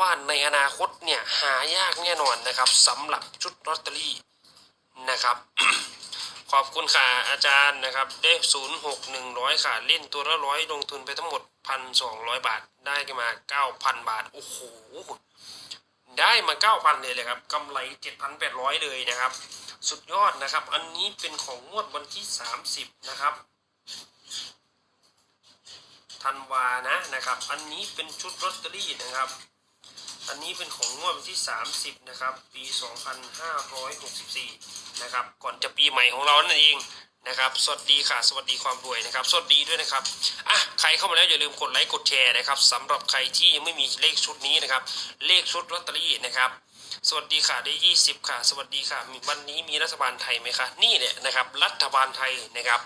ว่าในอนาคตเนี่ยหายากแน่นอนนะครับสำหรับชุดลอตเตอรี่นะครับ ขอบคุณค่ะอาจารย์นะครับได้ศูนย์หกหนึ่งร้อยค่ะเล่นตัวละร้อยลงทุนไปทั้งหมดพันสองร้อยบาทได้มาเก้าพันบาท โอ้โห ได้มาเก้าพันเลยเลยครับกำไรเจ็ดพันแปดร้อยเลยนะครับ สุดยอดนะครับ อันนี้เป็นของงวดวันที่สามสิบนะครับธันวานะนะครับ อันนี้เป็นชุดลอตเตอรี่นะครับ อันนี้เป็นของงวดวันที่ 30 นะครับ ปี 2564 นะครับ ก่อนจะปีใหม่ของเรานั่นเองนะครับ สวัสดีค่ะ สวัสดีความรวยนะครับ สวัสดีด้วยนะครับ อะ ใครเข้ามาแล้วอย่าลืมกดไลค์กดแชร์นะครับสำหรับใครที่ยังไม่มีเลขชุดนี้นะครับ เลขชุดลอตเตอรี่นะครับสวัสดีค่ะได้20ค่ะ สวัสดีค่ะวันนี้มีรัฐบาลไทยไหมคะนี่เนี่ยนะครับ รัฐบาลไทยนะครับ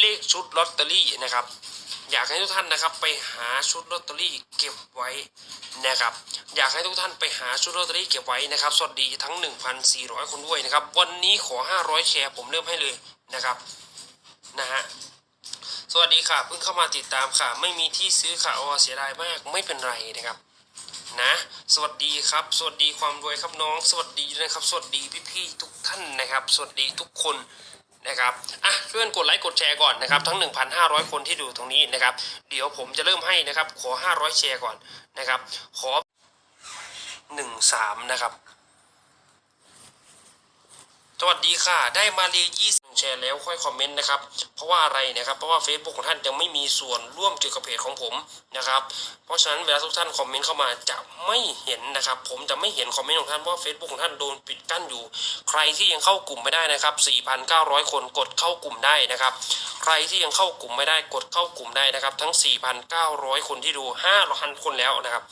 เลขชุดลอตเตอรี่นะครับ อยากให้ทุกท่านนะครับไปหาชุดลอตเตอรี่เก็บไว้นะครับ อยากให้ทุกท่านไปหาชุดลอตเตอรี่เก็บไว้นะครับ สวัสดีทั้ง 1,400 คนด้วยนะครับ วันนี้ขอ 500 แชร์ผมเริ่มให้เลยนะครับนะฮะสวัสดีค่ะเพิ่งเข้ามาติดตามค่ะ ไม่มีที่ซื้อค่ะอ๋อเสียดายมากไม่เป็นไรนะครับนะสวัสดีครับ สวัสดีความรวยครับน้อง สวัสดีนะครับ สวัสดีพี่ๆทุกท่านนะครับ สวัสดีทุกคน นะครับอะเพื่อนกดไลค์กดแชร์ก่อนนะครับทั้ง 1,500 คนที่ดูตรงนี้นะครับ เดี๋ยวผมจะเริ่มให้นะครับ ขอ 500 แชร์ก่อนนะครับ ขอ 13 นะครับสวัสดีค่ะ ได้มาเรีย20 แชร์แล้วค่อยคอมเมนต์นะครับ เพราะว่าอะไรนะครับ เพราะว่า Facebook ของท่านยังไม่มีส่วนร่วมเกี่ยวกับเพจของผมนะครับ เพราะฉะนั้นเวลาทุกท่านคอมเมนต์เข้ามาจะไม่เห็นนะครับ ผมจะไม่เห็นคอมเมนต์ของท่านเพราะ Facebook ของท่านโดนปิดกั้นอยู่ ใครที่ยังเข้ากลุ่มไม่ได้นะครับ 4,900 คนกดเข้ากลุ่มได้นะครับ ใครที่ยังเข้ากลุ่มไม่ได้กดเข้ากลุ่มได้นะครับ ทั้ง 4,900 คนที่ดู 5,000 คนแล้วนะครับ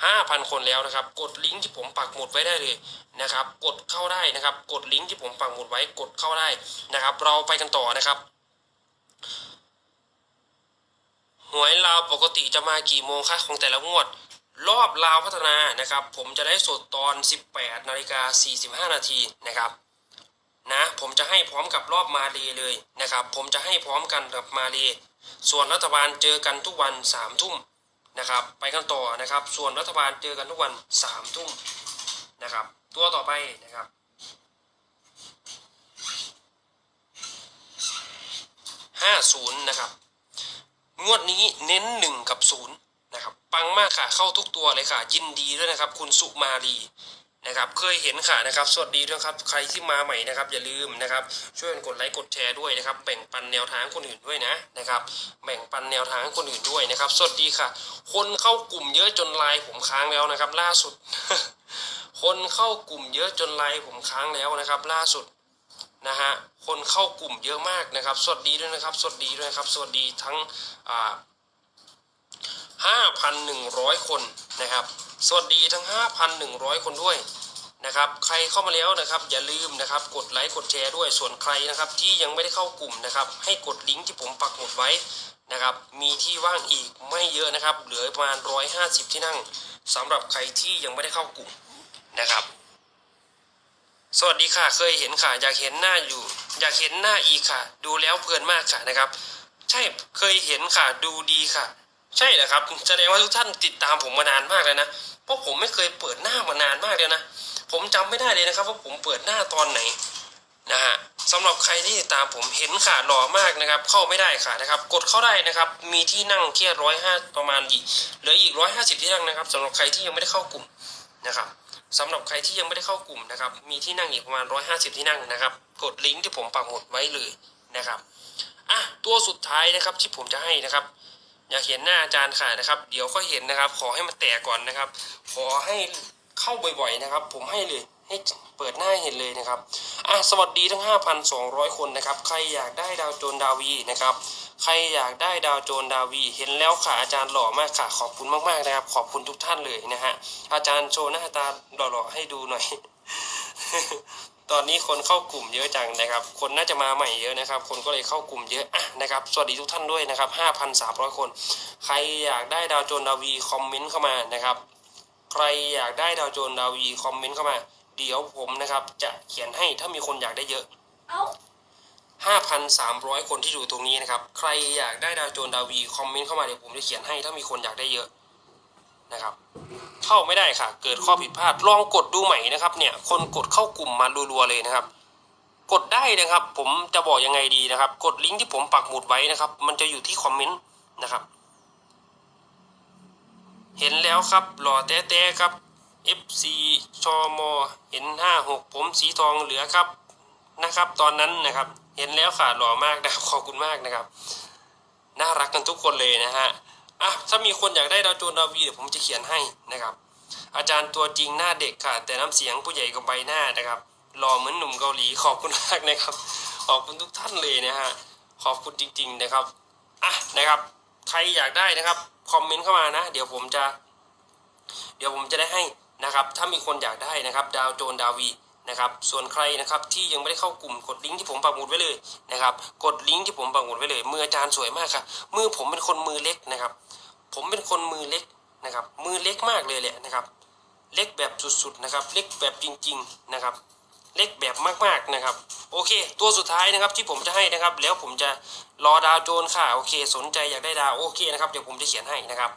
5,000 คนแล้วนะครับ กดลิงก์ที่ผมปักหมุดไว้ได้เลยนะครับ กดเข้าได้นะครับ กดลิงก์ที่ผมปักหมุดไว้กดเข้าได้นะครับเราไปกันต่อนะครับหวยลาวปกติจะมากี่โมงคะของแต่ละงวด รอบลาวพัฒนานะครับ ผมจะได้สดตอน 18นาฬิกา45นาทีนะครับนะผมจะให้พร้อมกับรอบมาเลเลยนะครับ ผมจะให้พร้อมกันกับมาเลส่วนรัฐบาลเจอกันทุกวัน3ทุ่มนะครับ ไปกันต่อนะครับ ส่วนรัฐบาลเจอกันทุกวัน3ทุ่มนะครับ ตัวต่อไปนะครับ 50นะครับงวดนี้เน้นหนึ่งกับศูนย์นะครับปังมากค่ะเข้าทุกตัวเลยค่ะ ยินดีด้วยนะครับ คุณสุมาลีนะครับเคยเห็นค่ะนะครับ สวัสดีด้วยครับ ใครที่มาใหม่นะครับ อย่าลืมนะครับ ช่วยกันกดไลค์กดแชร์ด้วยนะครับ แบ่งปันแนวทางคนอื่นด้วยนะนะครับ แบ่งปันแนวทางคนอื่นด้วยนะครับ สวัสดีค่ะ คนเข้ากลุ่มเยอะจนไลน์ผมค้างแล้วนะครับ ล่าสุด คนเข้ากลุ่มเยอะจนไลน์ผมค้างแล้วนะครับ ล่าสุด นะฮะคนเข้ากลุ่มเยอะมากนะครับ สวัสดีด้วยนะครับ สวัสดีด้วยครับ สวัสดีทั้งอ่าห้าพันหนึ่งร้อยคนนะครับ สวัสดีทั้งห้าพันหนึ่งร้อยคนด้วยนะครับ ใครเข้ามาแล้วนะครับ อย่าลืมนะครับ กดไลค์กดแชร์ด้วย ส่วนใครนะครับที่ยังไม่ได้เข้ากลุ่มนะครับ ให้กดลิงก์ที่ผมปักหมุดไว้นะครับ มีที่ว่างอีกไม่เยอะนะครับ เหลือประมาณร้อยห้าสิบที่นั่งสำหรับใครที่ยังไม่ได้เข้ากลุ่มนะครับ สวัสดีค่ะ เคยเห็นค่ะ อยากเห็นหน้าอยู่ อยากเห็นหน้าอีกค่ะ ดูแล้วเพลินมากค่ะนะครับ ใช่เคยเห็นค่ะ ดูดีค่ะ ใช่เหรอครับแสดงว่าทุกท่านติดตามผมมานานมากเลยนะเพราะผมไม่เคยเปิดหน้ามานานมากเลยนะผมจำไม่ได้เลยนะครับว่าผมเปิดหน้าตอนไหนนะฮะสำหรับใครที่ติดตามผมเห็นค่ะหล่อมากนะครับ เข้าไม่ได้ค่ะนะครับ กดเข้าได้นะครับ มีที่นั่งแค่ร้อยห้าประมาณอีกเหลืออีกร้อยห้าสิบที่นั่งนะครับสำหรับใครที่ยังไม่ได้เข้ากลุ่มนะครับ สำหรับใครที่ยังไม่ได้เข้ากลุ่มนะครับ มีที่นั่งอีกประมาณ 150 ที่นั่งนะครับ กดลิงก์ที่ผมปักหมุดไว้เลยนะครับอะตัวสุดท้ายนะครับที่ผมจะให้นะครับ อยากเห็นหน้าอาจารย์ค่ะนะครับ เดี๋ยวก็เห็นนะครับ ขอให้มันแตกก่อนนะครับ ขอให้เข้าบ่อยๆนะครับ ผมให้เลย ให้เปิดหน้าเห็นเลยนะครับอะสวัสดีทั้ง 5,200 คนนะครับ ใครอยากได้ดาวโจนดาวีนะครับ ใครอยากได้ดาวโจนดาวี เห็นแล้วค่ะอาจารย์หล่อมากค่ะ ขอบคุณมากๆนะครับ ขอบคุณทุกท่านเลยนะฮะ อาจารย์โชว์หน้าตาหล่อๆให้ดูหน่อย ตอนนี้คนเข้ากลุ่มเยอะจังนะครับ คนน่าจะมาใหม่เยอะนะครับ คนก็เลยเข้ากลุ่มเยอะอะนะครับ สวัสดีทุกท่านด้วยนะครับ 5,300 คน ใครอยากได้ดาวโจนดาวีคอมเมนต์เข้ามานะครับ ใครอยากได้ดาวโจนดาวีคอมเมนต์เข้ามา เดี๋ยวผมนะครับจะเขียนให้ถ้ามีคนอยากได้เยอะเอ้า5,300 คนที่อยู่ตรงนี้นะครับ ใครอยากได้ดาวโจนดาวีคอมเมนต์เข้ามาเดี๋ยวผมจะเขียนให้ถ้ามีคนอยากได้เยอะนะครับเข้าไม่ได้ค่ะ เกิดข้อผิดพลาดลองกดดูใหม่นะครับเนี่ยคนกดเข้ากลุ่มมารัวๆเลยนะครับ กดได้นะครับ ผมจะบอกยังไงดีนะครับ กดลิงก์ที่ผมปักหมุดไว้นะครับ มันจะอยู่ที่คอมเมนต์นะครับ เห็นแล้วครับหล่อแต้ๆครับ FC ชอมเห็น 56 ผมสีทองเหลือครับนะครับ ตอนนั้นนะครับ เห็นแล้วค่ะหล่อมากนะครับขอบคุณมากนะครับ น่ารักกันทุกคนเลยนะฮะอะถ้ามีคนอยากได้ดาวโจนดาววีเดี๋ยวผมจะเขียนให้นะครับ อาจารย์ตัวจริงหน้าเด็กค่ะ แต่น้ำเสียงผู้ใหญ่กับใบหน้านะครับหล่อเหมือนหนุ่มเกาหลีขอบคุณมากนะครับขอบคุณทุกท่านเลยนะฮะขอบคุณจริง ๆนะครับอะนะครับ ใครอยากได้นะครับคอมเมนต์เข้ามานะ เดี๋ยวผมจะ เดี๋ยวผมจะได้ให้ นะครับถ้ามีคนอยากได้นะครับดาวโจนดาววีนะครับส่วนใครนะครับที่ยังไม่ได้เข้ากลุ่มกดลิงก์ที่ผมปักหมุดไว้เลยนะครับกดลิงก์ที่ผมปักหมุดไว้เลยมืออาจารย์สวยมากครับมือผมเป็นคนมือเล็กนะครับ ผมเป็นคนมือเล็กนะครับมือเล็กมากเลยแหละนะครับ เล็กแบบสุดๆนะครับเล็กแบบจริง ๆนะครับ เล็กแบบมากๆนะครับ โอเค ตัวสุดท้ายนะครับที่ผมจะให้นะครับ แล้วผมจะรอดาวโจนค่ะโอเค สนใจอยากได้ดาวโอเคนะครับเดี๋ยวผมจะเขียนให้นะครับ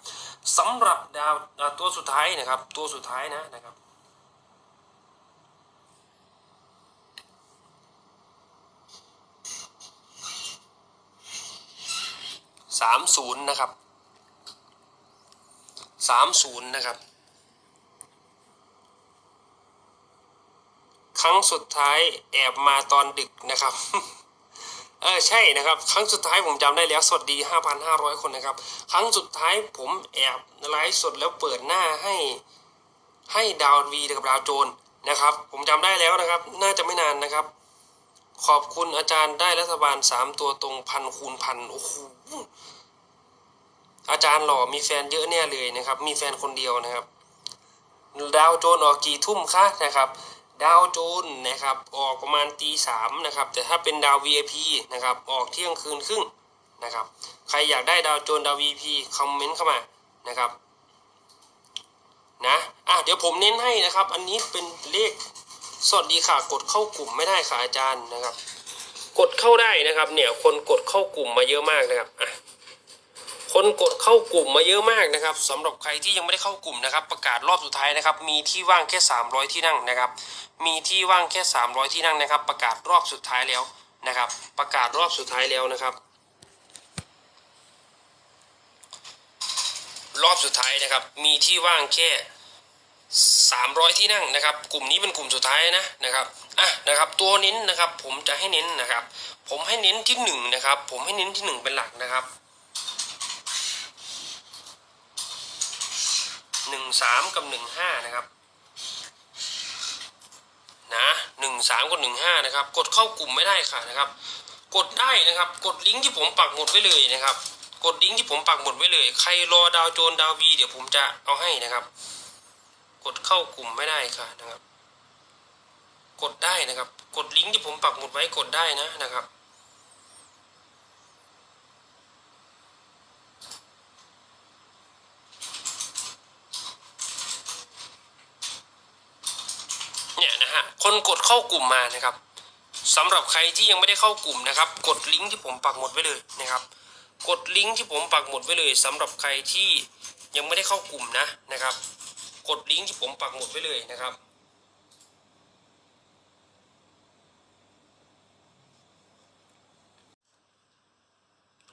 สำหรับดาวตัวสุดท้ายนะครับ ตัวสุดท้ายนะนะครับ สามศูนย์นะครับ สามศูนย์นะครับ ครั้งสุดท้ายแอบมาตอนดึกนะครับ เออใช่นะครับ ครั้งสุดท้ายผมจำได้แล้วสวัสดี 5,500 คนนะครับ ครั้งสุดท้ายผมแอบไลฟ์สดแล้วเปิดหน้าให้ให้ดาววีกับดาวโจนนะครับ ผมจำได้แล้วนะครับ น่าจะไม่นานนะครับ ขอบคุณอาจารย์ได้รัฐบาล3ตัวตรงพันคูณพันโอ้โหอาจารย์หล่อมีแฟนเยอะแน่เลยนะครับ มีแฟนคนเดียวนะครับ ดาวโจนออกกี่ทุ่มคะนะครับ ดาวโจนนะครับออกประมาณตีสามนะครับแต่ถ้าเป็นดาว VIP นะครับออกเที่ยงคืนครึ่งนะครับใครอยากได้ดาวโจนดาว VIP คอมเมนต์เข้ามานะครับนะอะเดี๋ยวผมเน้นให้นะครับ อันนี้เป็นเลขสวัสดีค่ะกดเข้ากลุ่มไม่ได้ค่ะอาจารย์นะครับ กดเข้าได้นะครับ เนี่ยคนกดเข้ากลุ่มมาเยอะมากนะครับอะ คนกดเข้ากลุ่มมาเยอะมากนะครับสำหรับใครที่ยังไม่ได้เข้ากลุ่มนะครับ ประกาศรอบสุดท้ายนะครับ มีที่ว่างแค่ 300 ที่นั่งนะครับ มีที่ว่างแค่ 300 ที่นั่งนะครับ ประกาศรอบสุดท้ายแล้วนะครับ ประกาศรอบสุดท้ายแล้วนะครับ รอบสุดท้ายนะครับ มีที่ว่างแค่ 300 ที่นั่งนะครับ กลุ่มนี้เป็นกลุ่มสุดท้ายนะนะครับอะนะครับ ตัวเน้นนะครับ ผมจะให้เน้นนะครับ ผมให้เน้นที่หนึ่งนะครับ ผมให้เน้นที่หนึ่งเป็นหลักนะครับ หนึ่งสามกับหนึ่งห้านะครับนะหนึ่งสามกับหนึ่งห้านะครับ กดเข้ากลุ่มไม่ได้ค่ะนะครับ กดได้นะครับ กดลิงก์ที่ผมปักหมุดไว้เลยนะครับ กดลิงก์ที่ผมปักหมุดไว้เลย ใครรอดาวโจนดาววีเดี๋ยวผมจะเอาให้นะครับ กดเข้ากลุ่มไม่ได้ค่ะนะครับ กดได้นะครับ กดลิงก์ที่ผมปักหมุดไว้กดได้นะนะครับ เนี่ยนะฮะ คนกดเข้ากลุ่มมานะครับสำหรับใครที่ยังไม่ได้เข้ากลุ่มนะครับ กดลิงก์ที่ผมปักหมดไว้เลยนะครับ กดลิงก์ที่ผมปักหมดไว้เลยสำหรับใครที่ยังไม่ได้เข้ากลุ่มนะนะครับ กดลิงก์ที่ผมปักหมดไว้เลยนะครับ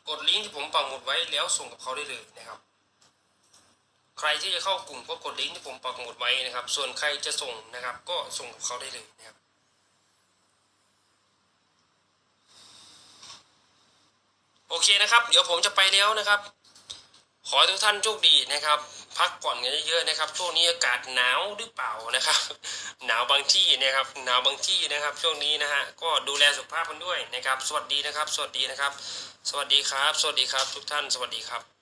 กดลิงก์ที่ผมปักหมุดไว้แล้วส่งกับเขาได้เลยนะครับ ใครที่จะเข้ากลุ่มก็กดลิงก์ที่ผมปักหมุดไว้นะครับ ส่วนใครจะส่งนะครับ ก็ส่งกับเขาได้เลยนะครับโอเคนะครับ เดี๋ยวผมจะไปแล้วนะครับ ขอให้ทุกท่านโชคดีนะครับ พักผ่อนกันเยอะๆนะครับ ช่วงนี้อากาศหนาวหรือเปล่านะครับ หนาวบางที่นะครับ หนาวบางที่นะครับ ช่วงนี้นะฮะ ก็ดูแลสุขภาพกันด้วยนะครับ สวัสดีนะครับ สวัสดีนะครับ สวัสดีครับ สวัสดีครับ ทุกท่าน สวัสดีครับ